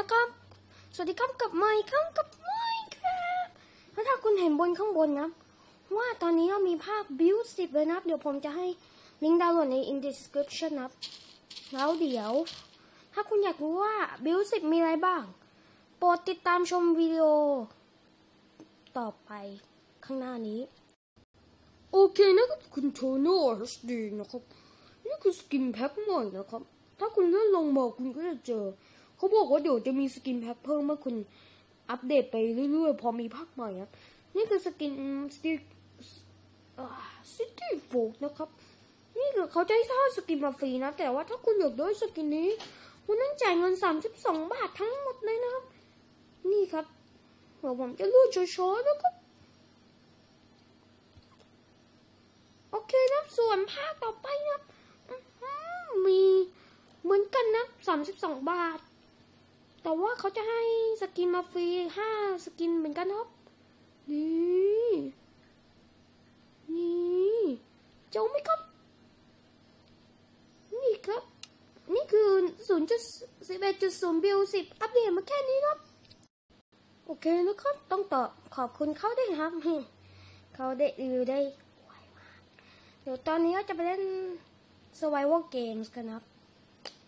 นะครับ สวัสดีครับกับไมค์ครับกับไมค์ครับแล้วถ้าคุณเห็นบนข้างบนนะ ว่าตอนนี้เรามีภาพบิวสิบเลยนะเดี๋ยวผมจะให้ลิงก์ดาวน์โหลดใน in description นะแล้วเดี๋ยว ถ้าคุณอยากรู้ว่าบิวสิบมีอะไรบ้าง โปรดติดตามชมวิดีโอ ต่อไปข้างหน้านี้ โอเคนะครับคุณโทโน่ฮัสดีนะครับ นี่คือสกินแพ็คใหม่นะครับ ถ้าคุณเลื่อนลงมาคุณก็จะเจอ เขาบอกว่าเดี๋ยวจะมีสกินแพ็คเพิ่มเมื่อคุณอัปเดตไปเรื่อยๆ พอมีภาคใหม่ครับ นี่คือสกินสติซิตี้โฟกนะครับ นี่คือเขาจะให้ท่าสกินมาฟรีนะ แต่ว่าถ้าคุณอยากได้สกินนี้ คุณต้องจ่ายเงิน 32 บาททั้งหมดเลยนะครับ นี่ครับเดี๋ยวผมจะรูดโชว์ๆนะครับโอเคนะส่วนภาคต่อไปนะมีเหมือนกันนะ 32 บาท แต่ว่าเขาจะให้สกินมาฟรี5สกินเหมือนกันครับ นี่นี่เจ้าไหมครับ นี่ครับ นี่คือ0.11.0บิล10อัปเดตมาแค่นี้ครับ โอเคนะครับ ต้องตอบขอบคุณเขาด้วยครับ เขาได้รีวิวได้ไวมากเดี๋ยวตอนนี้ก็จะไปเล่น Survival Games กันนะครับ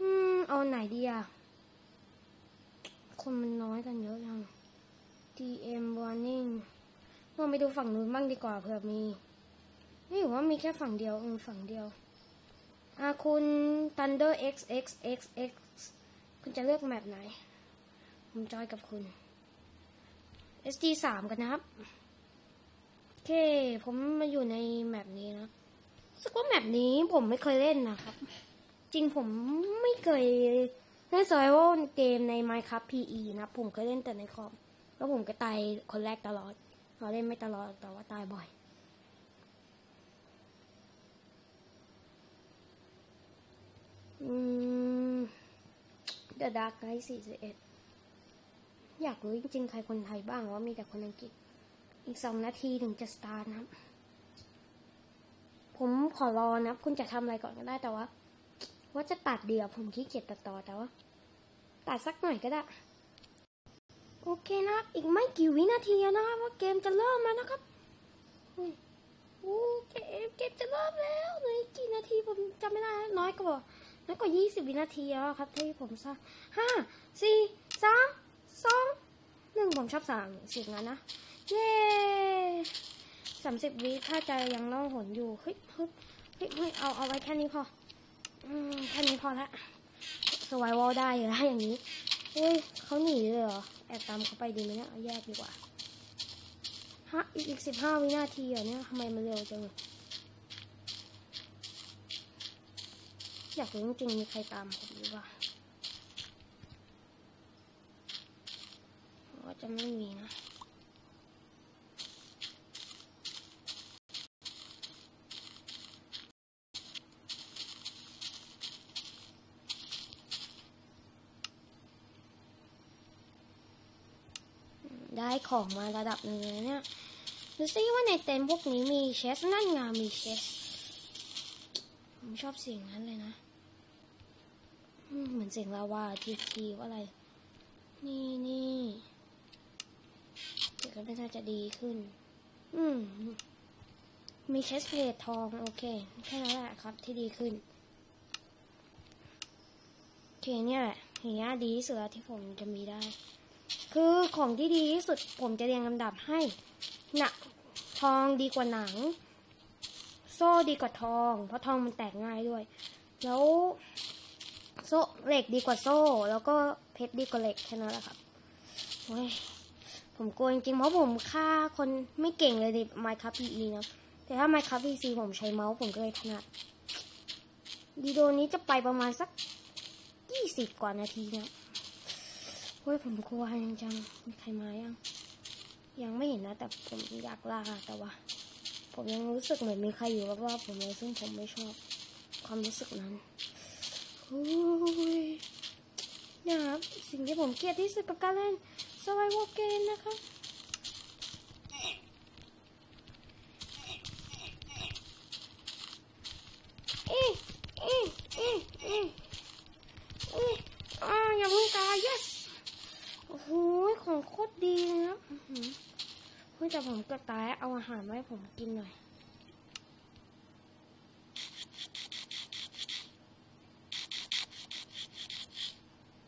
อืม เอาไหนดีอะ คนมันน้อยกันเยอะยัง DM warning ลองไปดูฝั่งนู้นบ้างดีกว่าเผื่อมีนี่ถือว่ามีแค่ฝั่งเดียวอืมฝั่งเดียวอ่าคุณ Thunder X X X X คุณจะเลือกแมปไหน ผมจอยกับคุณ SG สามกันนะครับ โอเค ผมมาอยู่ในแมปนี้นะรู้สึกว่าแมปนี้ผมไม่เคยเล่นนะครับ จริงผมไม่เคย เล่น survival เกมใน Minecraft PE นะผมเคยเล่นแต่ในคอมแล้วผมก็ตายคนแรกตลอดเราเล่นไม่ตลอดแต่ว่าตายบ่อยอืม The Dark Knight 41 อยากรู้จริงๆ ใครคนไทยบ้างว่ามีแต่คนอังกฤษ อีกสองนาทีถึงจะสตาร์ทนะครับ ผมขอรอนะคุณจะทำอะไรก่อนก็ได้แต่ว่า ว่าจะตัดเดียวผมขี้เกียจตัดต่อแต่ว่าตัดสักหน่อยก็ได้ โอเคนะอีกไม่กี่วินาทีนะครับว่าเกมจะเริ่มแล้วนะครับโอ้เกมเกมจะเริ่มแล้วเหลยกี่นาทีผมจำไม่ได้น้อยกว่าน้อยกว่ายี่สิบวินาทีแล้วครับที่ผมทราบห้าสี่สามสองหนึ่งผมชอบสั่งเสียงนั้นนะเย้สามสิบวิถ้าใจยังล่องหนอยู่เฮ้ยเฮ้ยเฮ้ยเอาเอาไว้แค่นี้พอ อืมแค่นี้พอละสวายวอลได้อยู่แล้วอย่างนี้เฮ้ยเขาหนีเลยเหรอ แอบตามเขาไปดีไหมเนี่ยเอาแยกดีกว่าฮะอีกอีกสิบห้าวินาทีเหรอเนี่ยทำไมมันเร็วจังเลยอยากรู้จริงมีใครตามผมหรือเปล่าว่าจะไม่มีนะ ได้ ของมาระดับหนึ่งเลยเนี่ยดูซิว่าในเต็นท์พวกนี้มีเชสนั่นไงมีเชสผมชอบเสียงนั้นเลยนะเหมือนเสียงลาวาทีทีว่าอะไร นี่นี่เดี๋ยวก็น่าจะดีขึ้น อืม มีเชสเพลททองโอเคแค่นั้นแหละครับที่ดีขึ้นโอเคเนี่ยแหละอย่างเงี้ยดีที่สุดแล้วที่ผมจะมีได้ คือของที่ดีที่สุดผมจะเรียงลำดับให้หนักทองดีกว่าหนัง โซ่ดีกว่าทอง เพราะทองมันแตกง่ายด้วย แล้วโซ่เหล็กดีกว่าโซ่ แล้วก็เพชรดีกว่าเหล็กแค่นั้นแหละครับโอ้ยผมกลัวจริงๆเพราะผมฆ่าคนไม่เก่งเลยใน Minecraft PE นะแต่ถ้า Minecraft PC ผมใช้เมาส์ผมก็เลยถนัดดีโดนี้จะไปประมาณสักยี่สิบกว่านาทีนะ เฮ้ยผมกลัวจังๆมีใครมายัง ยังไม่เห็นนะ แต่ผมอยากล่าแต่ว่า ผมยังรู้สึกเหมือนมีใครอยู่รอบๆผมเลยซึ่งผมไม่ชอบ ความรู้สึกนั้นโอ้ยเนี่ยครับสิ่งที่ผมเกลียดที่สุดกับการเล่นสบายวกเกนนะครับเอ๊ะเอ๊ะเอ๊ะเอ๊ะเอ๊ะอ่าอย่าเพิ่งตาย yes ฮ้ยแต่ ผมก็ตายเอาอาหารมาให้ผมกินหน่อย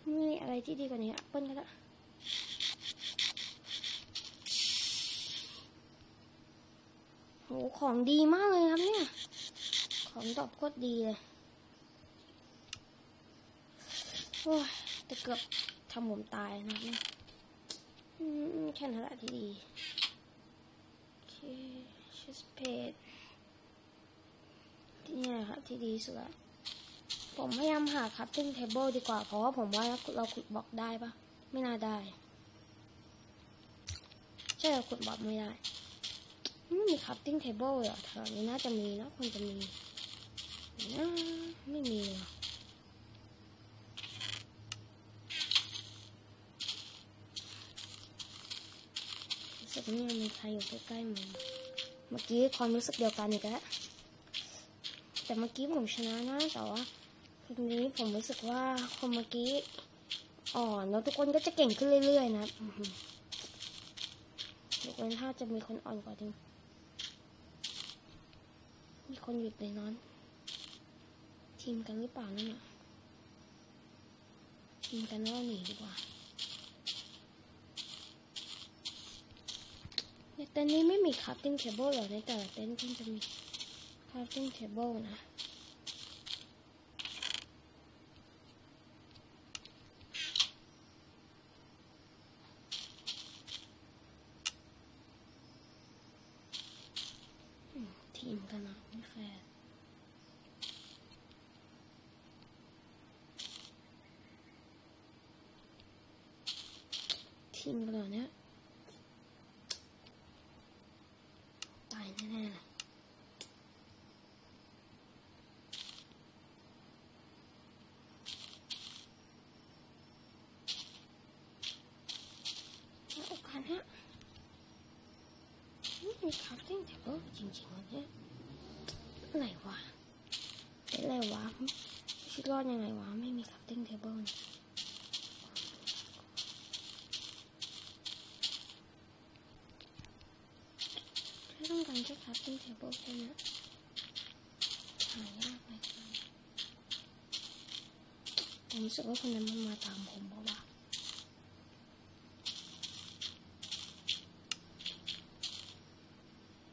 มีอะไรที่ดีกว่านี้แอปเปิ้ลก็ได้โหของดีมากเลยครับเนี่ย ของตอบโคตรดีเลยโอ้ยแต่เกือบทำผมตายนะแค่นั้นแหละที่ดี เชสเพจที่นี่แหละครับที่ดีสุดละผมพยายามหาคัพติ้งเทเบิลดีกว่า เพราะว่าผมว่าเราขุดบล็อกได้ปะไม่น่าได้ ใช่เราขุดบล็อกไม่ได้ไม่มีคัพติ้งเทเบิลเหรอแถวนี้น่าจะมีนะควรจะมีนะไม่มีเลยว่ะรู้สึ กว่ายังมีใครอยู่ใกล้ๆมันเมื่อกี้ความรู้สึกเดียวกันอีกแล้วแต่เมื่อกี้ผมชนะนะแต่ว่าทีนี้ผมรู้สึกว่าคนเมื่อกี้อ่อนแล้วทุกคนก็จะเก่งขึ้นเรื่อยๆนะยกเว้นถ้าจะมีคนอ่อนกว่านี้มีคนอยู่ในนั้นทีมกันหรือเปล่านั่นน่ะทีมกันว่าหนีดีกว่าใน เต็นนี้ไม่มีคัพติ้งเทเบิลหรอในแต่ละเต็นท์ก็จะมีคัพติ้งเทเบิลนะทีมกันนะไม่แฟร์ทีมกันเหรอเนี่ยตายแน่ๆเลยแล้วโอกาสเนี่ย ไม่มีคาฟติ้งเทเบิลจริงๆเลยเนี่ยอะไรวะเป็นอะไรวะชีวิตรอดยังไงวะ ไม่มีคัพติ้งเทเบิลแค่ต้องการแค่คัพติ้งเทเบิลแค่นี้หายากเลยครับผมรู้สึกว่าคนนั้นมันมาตามผมเพราะว่า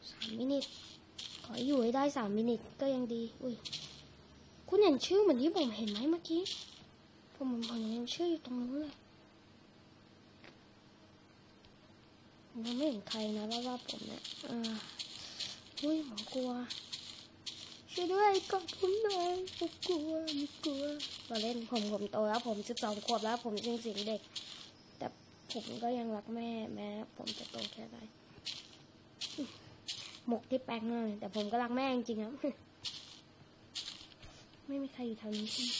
สา มมินิทขออยู่ให้ได้สามมินิทก็ยังดี อุ้ย คุณเห็นชื่อเหมือนที่ผมเห็นไหมเมื่อกี้ ผมเหมือนผมเห็นชื่ออยู่ตรงนู้นเลยผมไม่เห็นใครนะว่าว่าผมเนี่ยอ่าอุ้ยผมกลัว ช่วยด้วยกอดผมหน่อยผมกลัวไม่กลัวเราเล่นผมผมโตแล้ว ผมสิบสองขวบแล้ว ผมยังสียงเด็ก แต่ผมก็ยังรักแม่แม้ ผมจะโตแค่ไหน หมกที่แปลงเลยแต่ผมก็รักแม่จริงๆครับ ไม่มีใครอยู่แถวนี้ใช่ไหม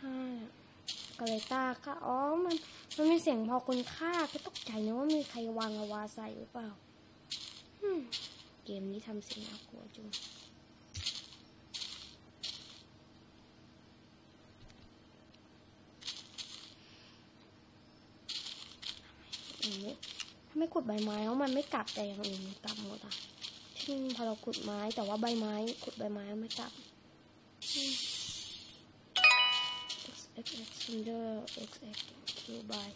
ห้ากาเลต้าค่ะ อ๋อ มัน มันมีเสียงพอคนฆ่าก็ตกใจนะว่ามีใครวางอาวาใส่หรือเปล่า เกมนี้ทำเสียงน่ากลัวจุงอย่างนี้ ไม่ขุดใบไม้แล้วมันไม่กลับแต่อย่างอื่นกลับหมดอะเช่นพอเราขุดไม้แต่ว่าใบไม้ขุดใบไม้ไม่กลับ x x x under x x q by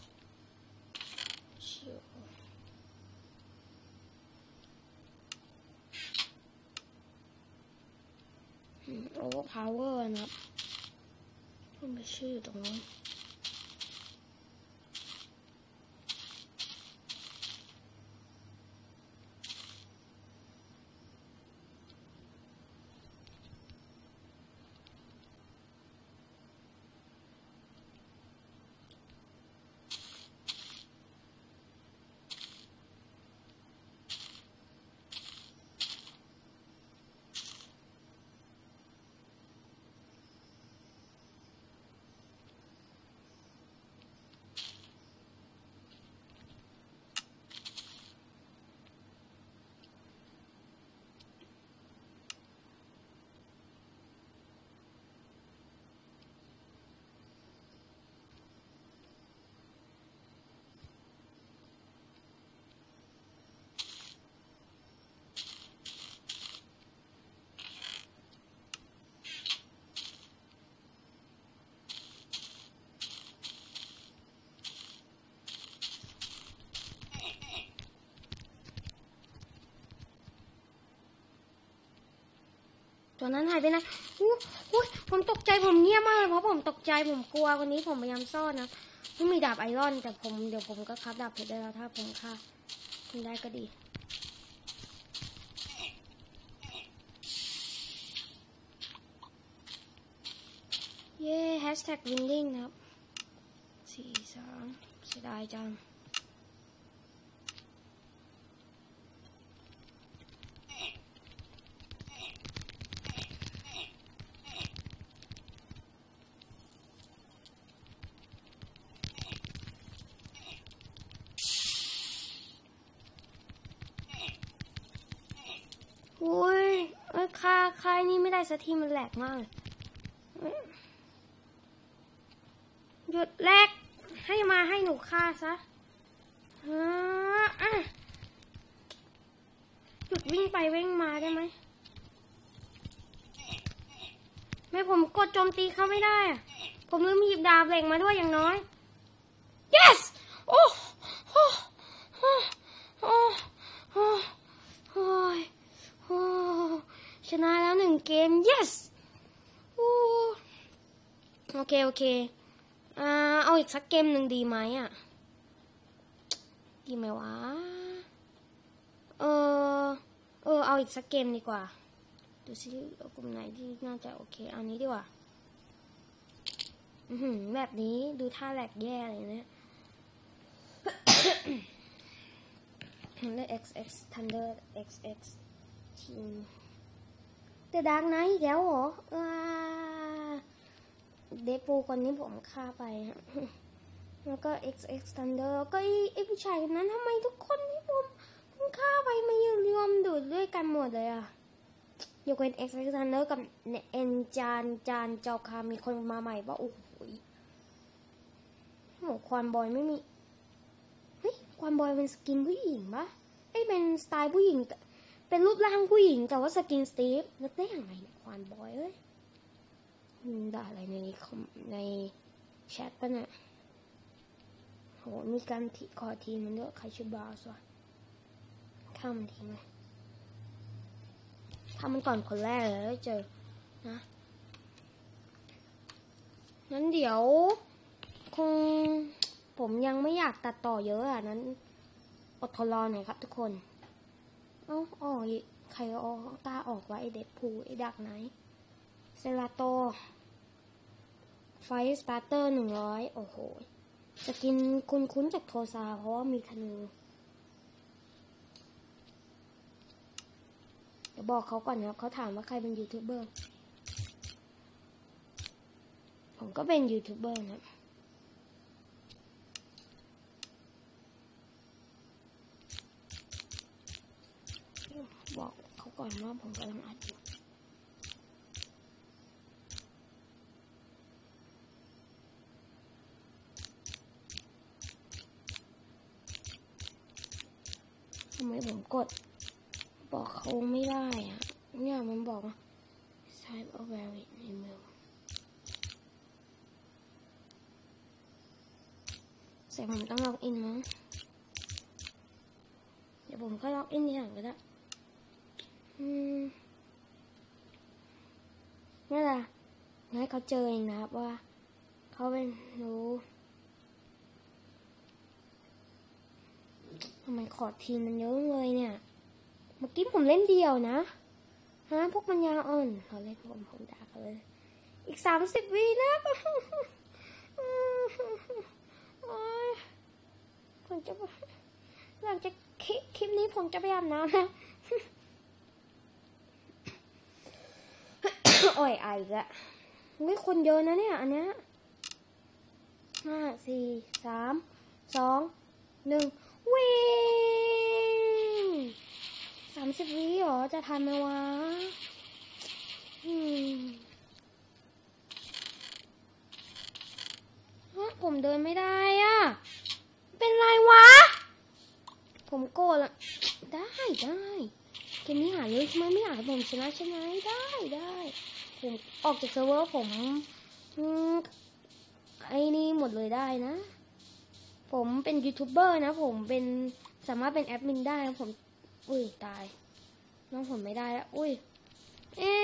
โอเวอร์พาวเวอร์นะครับมันไปชื่อตรงนู้น ตัวนั้นหายไปไหนอู้หูผมตกใจผมเงียบมากเลยเพราะผมตกใจผมกลัววันนี้ผมพยายามซ่อนนะไม่มีดาบไอรอนแต่ผมเดี๋ยวผมก็คับดาบเพชรได้แล้วถ้าผมฆ่าคุณได้ก็ดีเย้แฮชแท็กวินดิ้งครับสี่สามเสียดายจัง อุ้ยเอ้ยค่าค่ายนี่ไม่ได้ สักทีมันแหลกมากหยุดแลกให้มาให้หนูฆ่าซะหยุดวิ่งไปวิ่งมาได้ไหม ไม่ผมกดโจมตีเขาไม่ได้อะผมลืมหยิบดาบเหล็กมาด้วยอย่างน้อย yes โอ้โอ้โอ้โอ้โอ้โอ้ย โอ้ชนะแล้วหนึ่ง เกม yes โอ้โอเค โอเคอ่าเอาอีกสักเกมหนึ่งดีไหมอะ ดีไหมวะ เออ เออ เอาอีกสักเกมดีกว่า ดูซิกลุ่มไหนที่น่าจะโอเคเอานี้ดีกว่า อืแบบนี้ดูท่าแหลกแย่เลยเนี่ยเลือก XX Thunder XX ทีม แต่ดังไนท์อีกแล้วเหรอว้าเดปูคนนี้ผมฆ่าไปฮะแล้วก็ XX Thunder ก็ไอ้ผู้ชายคนนั้นทำไมทุกคนที่ผมผมฆ่าไปมายืนรวมดูดด้วยกันหมดเลยอะยกเว้น XX Thunder กับเอ็นจานจานเจ้าคามีคนมาใหม่ป่ะโอ้โหโหควานบอยไม่มี เฮ้ยควานบอยเป็นสกินผู้หญิงปะไอ้เป็นสไตล์ผู้หญิงแต่ เป็นรูปร่างผู้หญิงแต่ว่าสกินสตีฟนึกได้ยังไงเนี่ยควานบอยเอ้ยด่าอะไรในในแชทปะเนี่ยโหมีการทีขอทีมันด้วยใครชื่อบาสวะข้ามมันทีไหมทำมันก่อนคนแรกเลยแล้วเจอนะนั้นเดี๋ยว คงผมยังไม่อยากตัดต่อเยอะอะนั้น อดทนรอหน่อยครับทุกคน เอ้าอ๋ออีกใครเอตาออกว่าไอเด็ดผูไอดักไหนเซราโต ไฟสตาร์เตอร์หนึ่งร้อยโอ้โหจะกินคุณคุ้นๆจากโทซาเพราะว่ามีธนูเดี๋ยวบอกเขาก่อนนะครับเขาถามว่าใครเป็นยูทูบเบอร์ ผมก็เป็นยูทูบเบอร์นะครับ บอ ก่อนว่าผมกำลังอัดอยู่ทำไมผมกด บอกเขาไม่ได้อะเนี่ยมันบอกว่า type of valid email เสร็จผมต้องล็อกอินมั้งเดี๋ยวผมก็ล็อกอินทีหลังก็ได้ นี่แหละให้เขาเจอเองนะครับว่า เขาเป็นรู้ทำไมขอทีมมันเยอะเลยเนี่ย เมื่อกี้ผมเล่นเดียวนะ ฮะพวกมันยาอ่อนเราเล่นผมผมด่าเขาเลย อีกสามสิบวินะโอ๊ยผมจะหลังจากคลิปคลิปนี้ผมจะไปอาบน้ำนะ โอ้ยไอีกละไม่คนเยอะนะเนี่ย อันเนี้ยห้าสี่สามสองหนึ่งวิ่งสามสิบวิหรอ จะทันไหมวะอืมฮะผมเดินไม่ได้อะเป็นไรวะ ผมโกรธละได้ได้ เกมนี้หาเรื่องใช่ไหมไม่อยากให้ผมชนะช่ไหมได้ได้ผมออกจากเซิร์ฟเวอร์ผมไอ้นี่หมดเลยได้นะ ผมเป็นยูทูบเบอร์นะ ผมเป็นสามารถเป็นแอดมินได้ผม อุ้ยตาย น้องผมไม่ได้แล้วอุ้ยเอ๊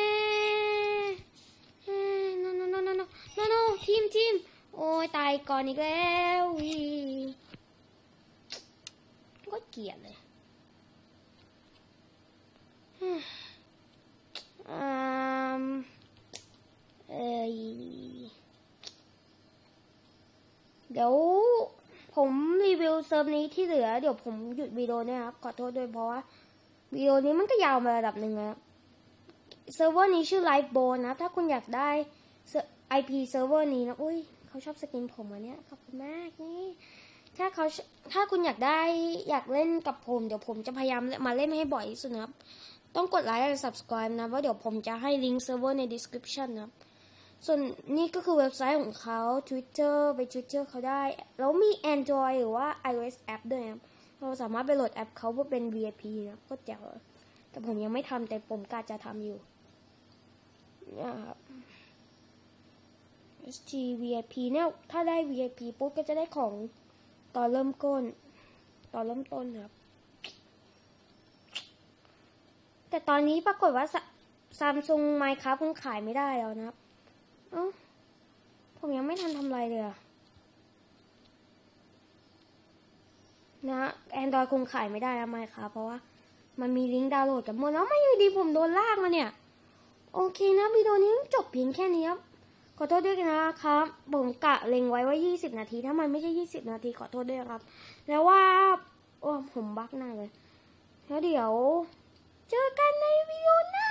ะ no no no no no ทีมทีมโอ้ยตายก่อนอีกแล้วอีก็เกลียดเลย อืมเอยเดี๋ยวผมรีวิวเซิร์ฟนี้ที่เหลือ เดี๋ยวผมหยุดวิดีโอเนี่ยครับขอโทษด้วยเพราะว่าวิดีโอนี้มันก็ยาวมาระดับหนึ่งแล้วเซิร์ฟเวอร์นี้ชื่อ Live b o นะ ถ้าคุณอยากได้ IP เซิร์ฟเวอร์นี้นะอุ้ยเขาชอบสกินผมอันเนี้ยขอบคุณมากนี่ถ้าเขาถ้าคุณอยากได้อยากเล่นกับผม เดี๋ยวผมจะพยายามมาเล่นให้บ่อยที่สุดนะครับ ต้องกดไลค์และ subscribe นะว่าะเดี๋ยวผมจะให้ลิงก์เซิร์ฟเวอร์ใน description นะส่วนนี่ก็คือเว็บไซต์ของเขา Twitter ไป Twitter เขาได้ แล้วมี Android หรือว่า iOS app ด้วยนะเราสามารถไปโหลดแอปเขาเพื่อเป็น VIP นะก็เจ๋วแต่ผมยังไม่ทำแต่ผมกะจะทำอยู่นะครับ SG VIP เนี่ยถ้าได้ VIP ปุ๊บก็จะได้ของตอนเริ่มต้น ตอนเริ่มต้นครับ แต่ตอนนี้ปรากฏว่าซัมซุงไมค์ครับคงขายไม่ได้แล้วนะครับเอ้าผมยังไม่ทันทำอะไรเลยอะนะแอนดรอยคงขายไม่ได้แล้วไมค์ครับเพราะว่ามันมีลิงก์ดาวน์โหลดกันหมดแล้วไม่อยู่ดีผมโดนลากมาเนี่ย โอเคนะวิดีโอนี้จบเพียงแค่นี้ครับขอโทษด้วยนะครับ ผมกะเล็งไว้ว่า 20 นาที ถ้ามันไม่ใช่ 20 นาทีขอโทษด้วยครับ แล้วว่า โอ้ผมบักหน้าเลย แล้วเดี๋ยว เจอกันในวิดีโอหน้า